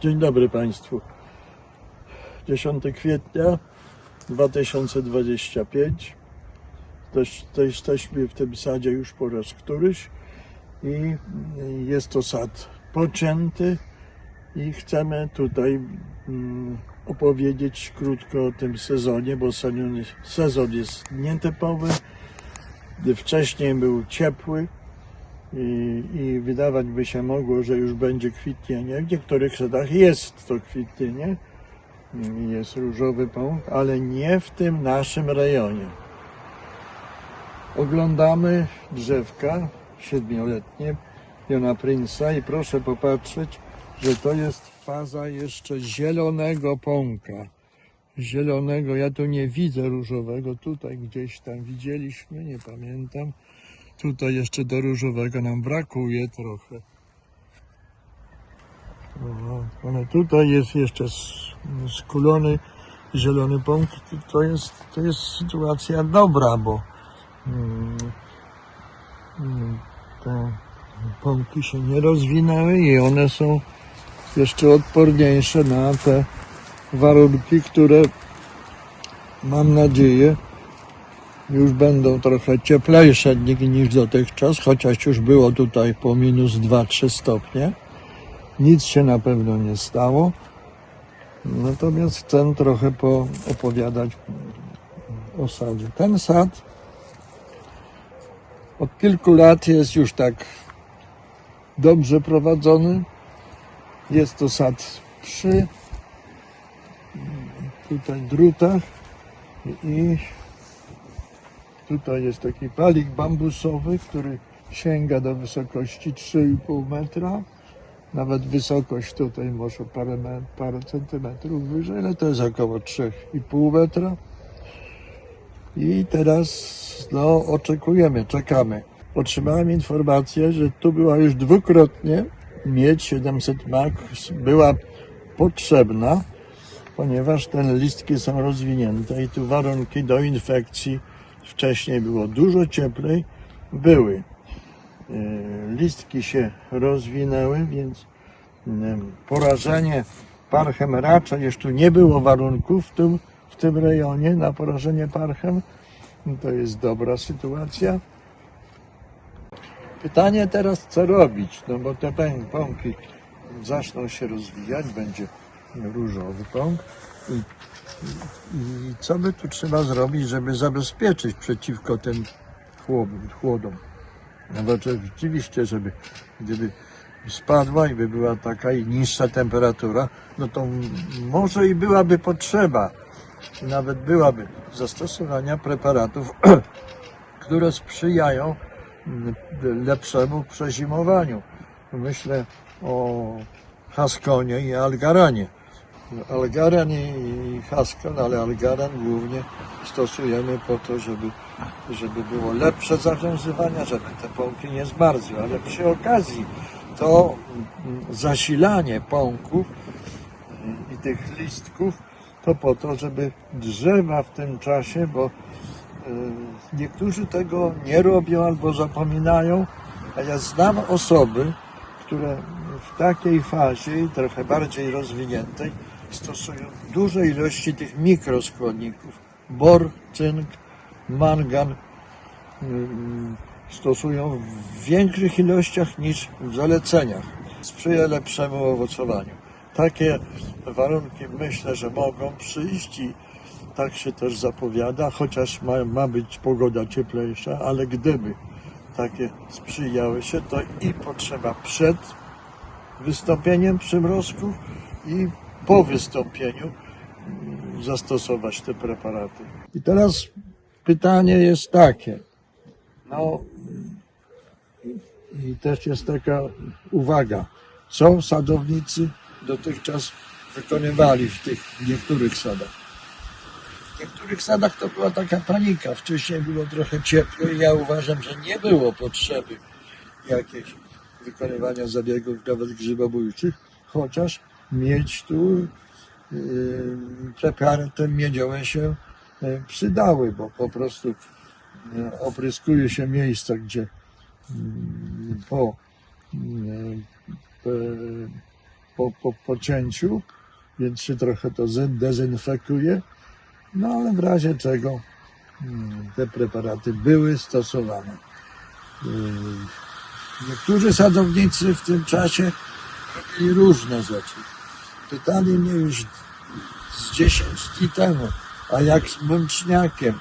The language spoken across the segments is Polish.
Dzień dobry Państwu. 10 kwietnia 2025. Też, to jesteśmy w tym sadzie już po raz któryś i jest to sad pocięty i chcemy tutaj mm, opowiedzieć krótko o tym sezonie, bo sezon, jest nietypowy. Wcześniej był ciepły, i, i wydawać by się mogło, że już będzie kwitnienie. W niektórych sadach jest to kwitnienie, jest różowy pąk, ale nie w tym naszym rejonie. Oglądamy drzewka siedmioletnie Jona Prince'a i proszę popatrzeć, że to jest faza jeszcze zielonego pąka. Zielonego, ja tu nie widzę różowego, tutaj gdzieś tam widzieliśmy, nie pamiętam. Tutaj jeszcze do różowego nam brakuje trochę. No, ale tutaj jest jeszcze skulony zielony pąk. To jest, to jest sytuacja dobra, bo mm, mm, te pąki się nie rozwinęły i one są jeszcze odporniejsze na te warunki, które mam nadzieję już będą trochę cieplejsze ni- niż dotychczas, chociaż już było tutaj po minus 2-3 stopnie. Nic się na pewno nie stało. Natomiast chcę trochę poopowiadać o sadzie. Ten sad od kilku lat jest już tak dobrze prowadzony. Jest to sad przy tutaj drutach i Tutaj jest taki palik bambusowy, który sięga do wysokości 3,5 metra. Nawet wysokość tutaj może parę, parę centymetrów wyżej, ale to jest około 3,5 metra. I teraz no, oczekujemy, czekamy. Otrzymałem informację, że tu była już dwukrotnie miedź 700 max była potrzebna, ponieważ te listki są rozwinięte i tu warunki do infekcji wcześniej było dużo cieplej, były. E, Listki się rozwinęły, więc em, porażenie parchem raczej jeszcze nie było warunków w tym, w tym rejonie na porażenie parchem. To jest dobra sytuacja. Pytanie teraz, co robić? No bo te pąki zaczną się rozwijać, będzie różowy pąk. I i co by tu trzeba zrobić, żeby zabezpieczyć przeciwko tym chłodom? chłodom? No bo rzeczywiście, żeby gdyby spadła i by była taka i niższa temperatura, no to może i byłaby potrzeba, nawet byłaby zastosowania preparatów, które sprzyjają m, lepszemu przezimowaniu. Myślę o Haskonie i Algaranie. Algaran i Haskan, ale Algaran głównie stosujemy po to, żeby, żeby było lepsze zawiązywania, żeby te pąki nie zmarzły, ale przy okazji to mm, zasilanie pąków mm, i tych listków to po to, żeby drzewa w tym czasie, bo y, niektórzy tego nie robią albo zapominają, a ja znam osoby, które w takiej fazie trochę bardziej rozwiniętej stosują duże ilości tych mikroskładników. Bor, cynk, mangan ym, stosują w większych ilościach niż w zaleceniach. Sprzyja lepszemu owocowaniu. Takie warunki myślę, że mogą przyjść i tak się też zapowiada, chociaż ma, ma być pogoda cieplejsza, ale gdyby takie sprzyjały się, to i potrzeba przed wystąpieniem przymrozków i po wystąpieniu zastosować te preparaty. I teraz pytanie jest takie. No i też jest taka uwaga, co sadownicy dotychczas wykonywali w tych niektórych sadach. W niektórych sadach to była taka panika. Wcześniej było trochę cieplej. Ja uważam, że nie było potrzeby jakiejś wykonywania zabiegów nawet grzybobójczych, chociaż mieć tu yy, preparatem miedziowe się yy, przydały, bo po prostu yy, opryskuje się miejsca, gdzie yy, po po, po, po cięciu, więc się trochę to dezynfekuje. No ale w razie czego mm, te preparaty były stosowane. Niektórzy sadownicy w tym czasie robili różne rzeczy. Pytali mnie już z 10 dni temu, a jak z męczniakiem,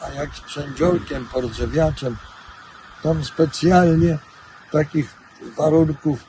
a jak z przędziorkiem, pordzewiaczem, tam specjalnie takich warunków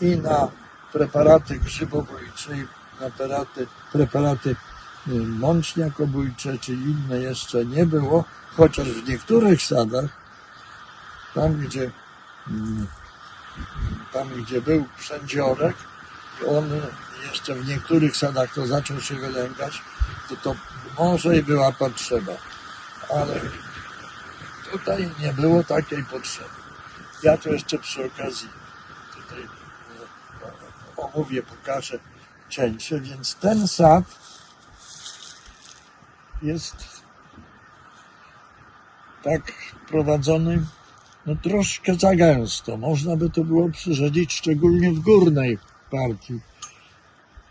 i na preparaty grzybobójcze, i na preparaty, preparaty y, mączniakobójcze, czy inne jeszcze nie było, chociaż w niektórych sadach, tam gdzie, mm, tam gdzie był przędziorek, on jeszcze w niektórych sadach to zaczął się wylęgać, to to może i była potrzeba, ale tutaj nie było takiej potrzeby. Ja to jeszcze przy okazji tutaj e, omówię, pokażę cięcie, więc ten sad jest tak prowadzony no troszkę za gęsto. Można by to było przyrzedzić szczególnie w górnej partii.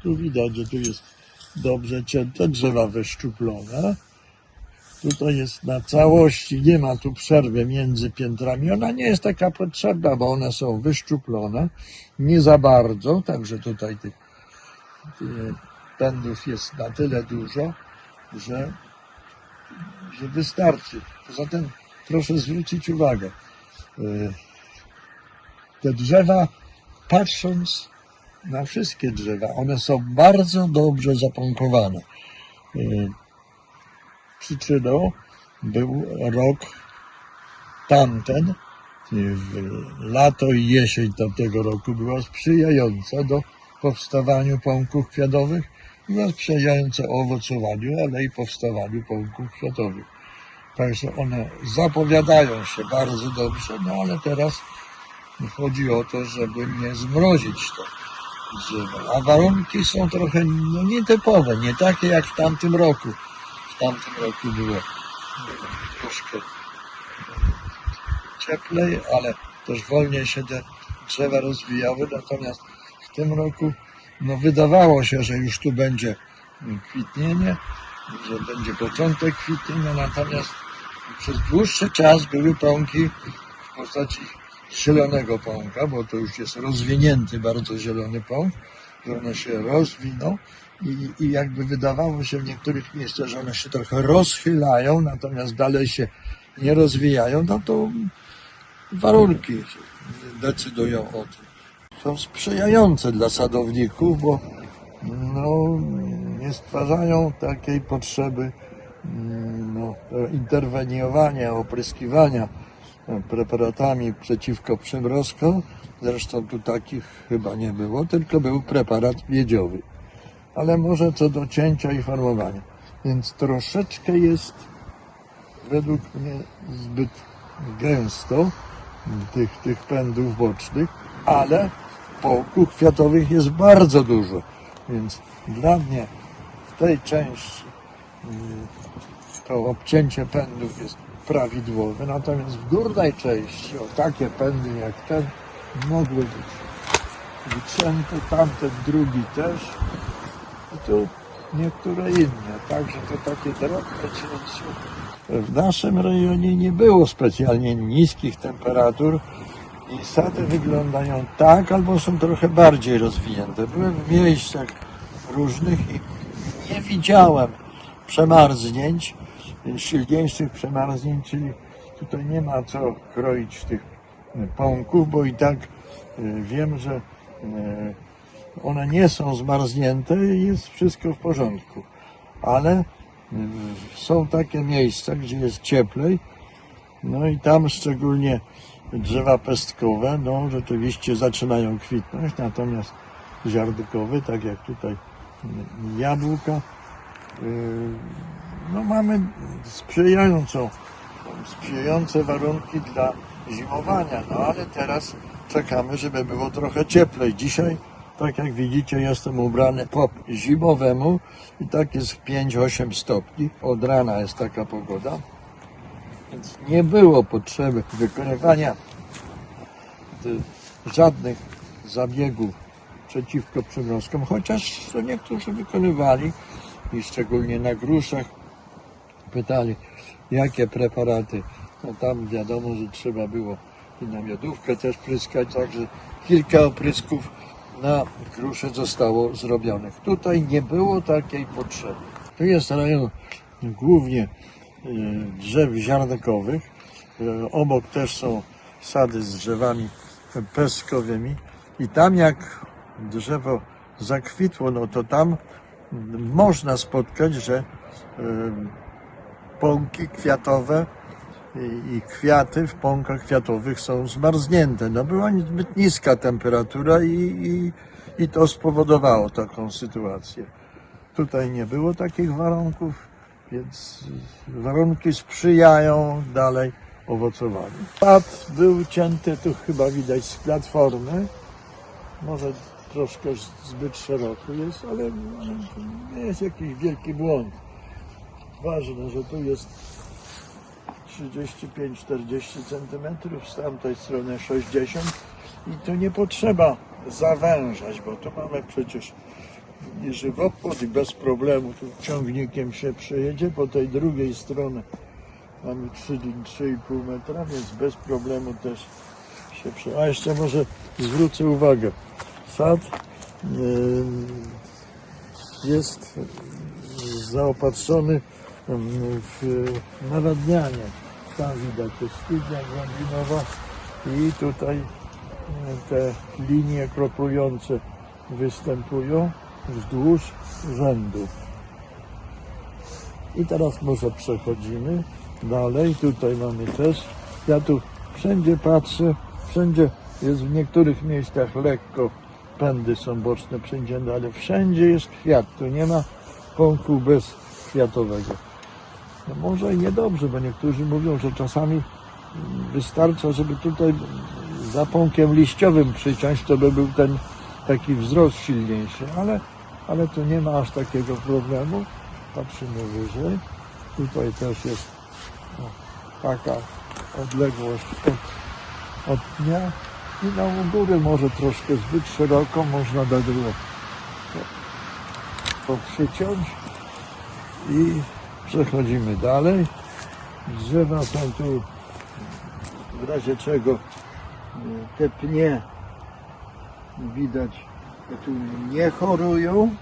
Tu widać, że tu jest dobrze cięte, drzewa wyszczuplone. Tutaj jest na całości, nie ma tu przerwy między piętrami. Ona nie jest taka potrzebna, bo one są wyszczuplone. Nie za bardzo, także tutaj tych, tych pędów jest na tyle dużo, że, że wystarczy. Poza tym proszę zwrócić uwagę, y, te drzewa, patrząc na wszystkie drzewa, one są bardzo dobrze zapąkowane. Y, Przyczyną był rok tamten, y, lato i jesień tamtego roku była sprzyjająca do powstawaniu pąków kwiatowych, była sprzyjająca owocowaniu, ale i powstawaniu pąków kwiatowych. Także one zapowiadają się bardzo dobrze, no ale teraz chodzi o to, żeby nie zmrozić to A warunki są trochę no, nietypowe, nie takie jak w tamtym roku. W tamtym roku było troszkę cieplej, ale też wolniej się te drzewa rozwijały, natomiast w tym roku no, wydawało się, że już tu będzie kwitnienie, że będzie początek kwitnienia, natomiast przez dłuższy czas były pąki w postaci zielonego pąka, bo to już jest rozwinięty bardzo zielony pąk, że one się rozwiną i, i jakby wydawało się w niektórych miejscach, że one się trochę rozchylają, natomiast dalej się nie rozwijają, no to warunki decydują o tym. Są sprzyjające dla sadowników, bo no, nie stwarzają takiej potrzeby mm, no, interweniowania, opryskiwania preparatami przeciwko przymrozkom. Zresztą tu takich chyba nie było, tylko był preparat miedziowy. Ale może co do cięcia i formowania. Więc troszeczkę jest według mnie zbyt gęsto tych, tych pędów bocznych, ale połków kwiatowych jest bardzo dużo. Więc dla mnie w tej części mm, to obcięcie pędów jest prawidłowe, natomiast w górnej części o takie pędy jak ten mogły być wycięte, tamten drugi też i tu niektóre inne, także to takie drobne cięcie. W naszym rejonie nie było specjalnie niskich temperatur i sady wyglądają tak, albo są trochę bardziej rozwinięte. Byłem w miejscach różnych i nie widziałem przemarznięć, silniejszych przemarznięć, czyli tutaj nie ma co kroić tych pąków, bo i tak y, wiem, że y, one nie są zmarznięte i jest wszystko w porządku. Ale są takie miejsca, gdzie jest cieplej, no i tam szczególnie drzewa pestkowe, no rzeczywiście zaczynają kwitnąć, natomiast ziarnkowe, tak jak tutaj jabłka, no mamy sprzyjającą, sprzyjające warunki dla zimowania, no ale teraz czekamy, żeby było trochę cieplej. Dzisiaj, tak jak widzicie, jestem ubrany po zimowemu i tak jest 5-8 stopni. Od rana jest taka pogoda. Więc nie było potrzeby wykonywania y, żadnych zabiegów przeciwko przymrozkom, chociaż to niektórzy wykonywali i szczególnie na gruszach pytali, jakie preparaty. No tam wiadomo, że trzeba było i na miodówkę też pryskać, także kilka oprysków na grusze zostało zrobionych. Tutaj nie było takiej potrzeby. Tu jest rejon głównie e, drzew ziarnkowych. E, Obok też są sady z drzewami pestkowymi i tam jak drzewo zakwitło, no to tam można spotkać, że e, pąki kwiatowe i, kwiaty w pąkach kwiatowych są zmarznięte. No była zbyt niska temperatura i, i, i to spowodowało taką sytuację. Tutaj nie było takich warunków, więc warunki sprzyjają dalej owocowaniu. Pad był cięty, tu chyba widać z platformy. Może troszkę zbyt szeroko jest, ale nie jest jakiś wielki błąd. Ważne, że tu jest 35-40 cm, z tamtej strony 60 i tu nie potrzeba zawężać, bo tu mamy przecież i żywopłot i bez problemu tu ciągnikiem się przejedzie, po tej drugiej stronie mamy 3 3,5 metra, więc bez problemu też się prze... A jeszcze może zwrócę uwagę, sad em, jest zaopatrzony em, w nawadnianie. Tam widać jest studnia głębinowa i tutaj e, te linie kropujące występują wzdłuż rzędu. I teraz może przechodzimy dalej. Tutaj mamy też. Ja tu wszędzie patrzę, wszędzie jest w niektórych miejscach lekko pędy są boczne przędzione, ale wszędzie jest kwiat. Tu nie ma pąku bez kwiatowego. No może i niedobrze, bo niektórzy mówią, że czasami wystarcza, żeby tutaj za pąkiem liściowym przyciąć, to by był ten taki wzrost silniejszy, ale, ale tu nie ma aż takiego problemu. Patrzymy wyżej. Tutaj też jest o, taka odległość od, od dnia. I na u góry może troszkę zbyt szeroko, można by było to, to przyciąć i przechodzimy dalej. Drzewa są tu w razie czego e, te pnie widać, że tu nie chorują.